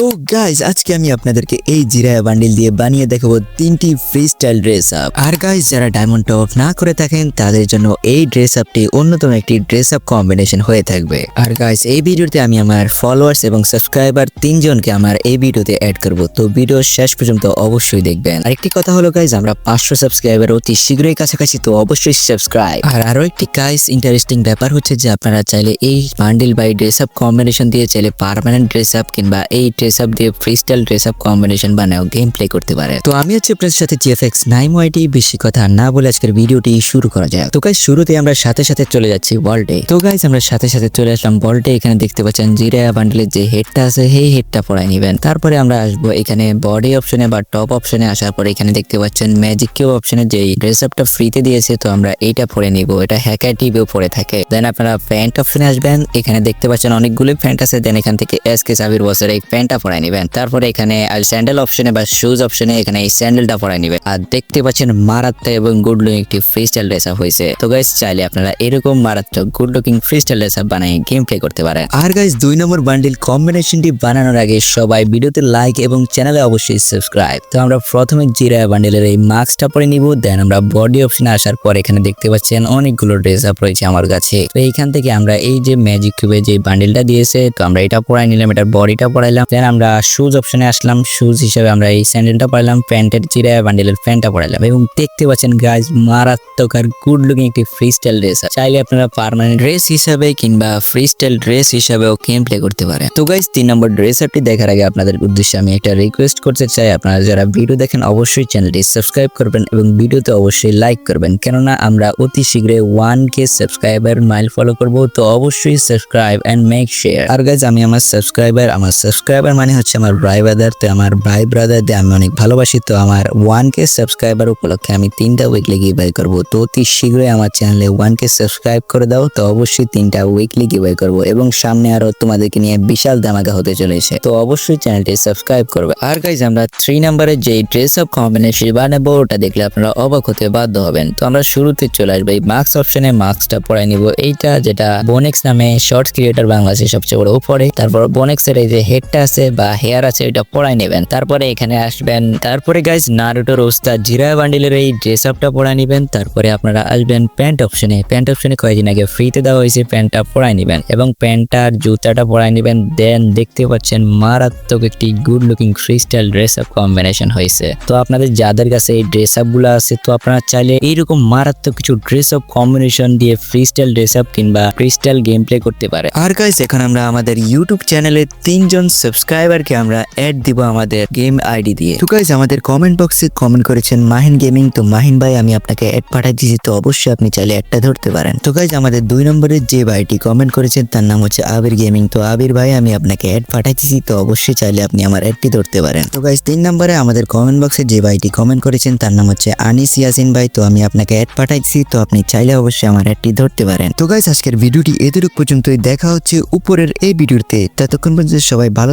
তো গাইজ আজকে আমি আপনাদেরকে এই জিরায়া বান্ডিল দিয়ে বানিয়ে দেখাবো তিনটি ফ্রি স্টাইল ড্রেস আপ আর গাইজ যারা ডায়মন্ড টপ না করে থাকেন, তাদের জন্য এই ড্রেস আপটি অন্যতম একটি ড্রেস আপ কম্বিনেশন হয়ে থাকবে। আর গাইজ এই ভিডিওতে আমি আমার ফলোয়ার্স এবং সাবস্ক্রাইবার তিনজনকে আমার এই ভিডিওতে অ্যাড করব। তো ভিডিও শেষ পর্যন্ত অবশ্যই দেখবেন। আরেকটি কথা হলো গাইজ আমরা পাঁচশো সাবস্ক্রাইবার অতি শীঘ্রই কাছাকাছি, তো অবশ্যই সাবস্ক্রাইব আর আরও একটি গাইজ ইন্টারেস্টিং ব্যাপার হচ্ছে যে আপনারা চাইলে এই bundle buy dress up combination দিয়ে চাইলে পার্মানেন্ট ড্রেস আপ কিংবা এই ড্রেস আপ দিয়ে ফ্রিস্টাইল ড্রেস আপ কম্বিনেশন বানাও গেম প্লে করতে পারে। তো আমি হচ্ছে আপনার সাথে জিএফএক্স নাইম ওয়াইটি বেশি কথা না বলে আজকের ভিডিওটি শুরু করা যায় তো গাইজ শুরুতে আমরা সাথে সাথে চলে যাচ্ছি ওয়ার্ল্ডে তো গাইজ আমরা সাথে সাথে চলে আসলাম ওয়ার্ল্ডে এখানে দেখতে পাচ্ছেন জিরা বান্ডেলের যে হেডটা আছে, সেই হেডটা পড়াই নেবেন। তারপরে আমরা আসব এখানে বডি অপশনে বা টপ অপশনে আসার পরে এখানে দেখতে পাচ্ছেন ম্যাজিক কিউ অপশনে যে ড্রেস আপটা ফ্রিতে দিয়েছে, তো আমরা এইটা পরে নিব। এটা হ্যাকার টিভিও পরে থাকে। দেন আপনারা প্যান্ট অপশনে আসবেন। এখানে দেখতে পাচ্ছেন অনেকগুলো প্যান্ট আছে। দেন এখান থেকে এস কে সাবির বসের এই প্যান্টটা পরাই নেবেন। তারপরে এখানে স্যান্ডেল অপশনে বা শুজ অপশনে এখানে এই স্যান্ডেলটা পরাই নেবেন। আর দেখতে পাচ্ছেন মারাত্মক এবং গুড লুকিং একটি ফ্রি স্টাইল ড্রেস আপ হয়েছে। তো গাইস চাইলে আপনারা এরকম মারাত্মক good looking free style dress up বানিয়ে গেম প্লে করতে পারেন। আর গাইস দুই নম্বর বান্ডিল কম্বিনেশনটি বানানোর আগে সবাই ভিডিওতে লাইক এবং চ্যানেলে অবশ্যই সাবস্ক্রাইব তো আমরা প্রথমে জিরা বান্ডিলের এই মাস্কটা পরে নিব দেন আমরা বডি অপশনে আসার পর এখানে দেখতে পাচ্ছেন অনেকগুলো ড্রেস আপ রয়েছে আমার কাছে। তো এইখান থেকে আমরা এই যে ম্যাজিক কিউবে যে বান্ডিলটা দিয়েছে, তো আমরা এটা পরাই নিলাম, এটার বডিটা পরাইলাম। দেন আমরা শুজ অপশনে আসলাম। শুজ হিসেবে আমরা এই স্যান্ডেলটা পরাইলাম, প্যান্টের জিরা বান্ডিলের প্যান্টটা পরাইলাম এবং দেখতে পাচ্ছেন গাইজ মারাত্মক আর গুড লুকিং একটি ফ্রি স্টাইল ড্রেস চাইলে আপনারা পার্মানেন্ট ড্রেস হিসাবে কিংবা ফ্রি স্টাইল ড্রেস হিসাবেও গেম প্লে করতে পারেন। তো গাইজ তিন নম্বর ড্রেস আপটি দেখার আগে আপনাদের উদ্দেশ্যে আমি একটা রিকোয়েস্ট করতে চাই। আপনারা যারা ভিডিও দেখেন, অবশ্যই চ্যানেলটি সাবস্ক্রাইব করবেন এবং ভিডিওতে অবশ্যই লাইক করবেন। কেননা আমরা অতি শীঘ্রই one K subscriber mile follow করব, তো অবশ্যই সাবস্ক্রাইব অ্যান্ড মেক শেয়ার আর গাইজ আমি আমার সাবস্ক্রাইবার আমার সাবস্ক্রাইবার মানে হচ্ছে আমার ভাই ব্রাদার তো আমার ভাই ব্রাদারদের আমি অনেক ভালোবাসি। তো আমার ওয়ান কে সাবস্ক্রাইবার উপলক্ষে আমি তিনটা উইকলি গিভাই করব। তো অতি শীঘ্রই আমার চ্যানেলে ওয়ান কে সাবস্ক্রাইব করে দাও। তো অবশ্যই তিনটা উইকলি গিভাই করব এবং সামনে আরও তোমাদেরকে নিয়ে বিশাল ধামাকা হতে চলেছে। তো অবশ্যই চ্যানেলটি সাবস্ক্রাইব করবে। আর গাইজ আমরা থ্রি নাম্বারে যে ড্রেস অফ কম্বিনেশন বানাবো, ওটা দেখলে আপনারা অবাক হতে বাধ্য হবেন। তো আমরা শুরুতে চলে আসব। এই মার্কস অপশনে মার্কসটা পড়াই নিব। এইটা যেটা বোনেক্স নামে শর্টস ক্রিয়েটার বাংলাদেশে সবচেয়ে বড় উপরে। তারপর বোনেক্স এর এই যে হেডটা আছে বা হেয়ার আছে এটা পড়াই নেবেন। তারপরে এখানে আসবেন। তারপরে গাইজ নারুটোর ওস্তাদ জিরা বান্ডিলের এই ড্রেস আপটা পড়াই নেবেন। তারপরে আপনারা আসবেন প্যান্ট অপশনে প্যান্ট অপশনে কয়েকদিন আগে ফ্রিতে দেওয়া হয়েছে প্যান্টটা পড়াই নেবেন এবং প্যান্টটার জুতাটা পড়াই নেবেন। দেন দেখতে পাচ্ছেন মারাত্মক একটি good looking free style dress up combination হয়েছে। তো আপনাদের যাদের কাছে এই ড্রেস আপগুলো আছে, তো আপনারা চাইলে এইরকম মারাত্মক কিছু ড্রেস আপ কম্বিনেশন দিয়ে ফ্রি স্টাইল ড্রেস আপ কিংবা ফ্রি স্টাইল গেম প্লে করতে পারে। আর গাইস এখন আমরা আমাদের ইউটিউব চ্যানেলে তিনজন সাবস্ক্রাইবারকে আমরা অ্যাড দিব আমাদের গেম আইডি দিয়ে। তো গাইস আমাদের কমেন্ট বক্সে কমেন্ট করেছেন মাহিন গেমিং তো মাহিন ভাই, আমি আপনাকে অ্যাড পাঠাই দিয়েছি, তো অবশ্যই আপনি চাইলে অ্যাডটা ধরতে পারেন। তো গাইস আমাদের দুই নম্বরের যে ভাইটি কমেন্ট করেছেন, তার নাম হচ্ছে আবির গেমিং তো আবির ভাই, আমি আপনাকে অ্যাড পাঠাই দিয়েছি, তো অবশ্যই চাইলে আপনি আমার অ্যাডটি ধরতে পারেন। তো গাইস তিন নম্বরে আমাদের কমেন্ট বক্সে যে ভাইটি কমেন্ট করেছেন, তার নাম হচ্ছে আনিস ইয়াসিন ভাই। তো আমি আপনাকে অ্যাড পাঠাইছি তো আপনি চাইলে অবশ্যই আমার অ্যাডটি ধরতে পারেন। তো গাইস আজকের ভিডিওটি এতটুকু পর্যন্তই। দেখা হচ্ছে উপরের এই ভিডিওতে ততক্ষণ পর্যন্ত সবাই ভালো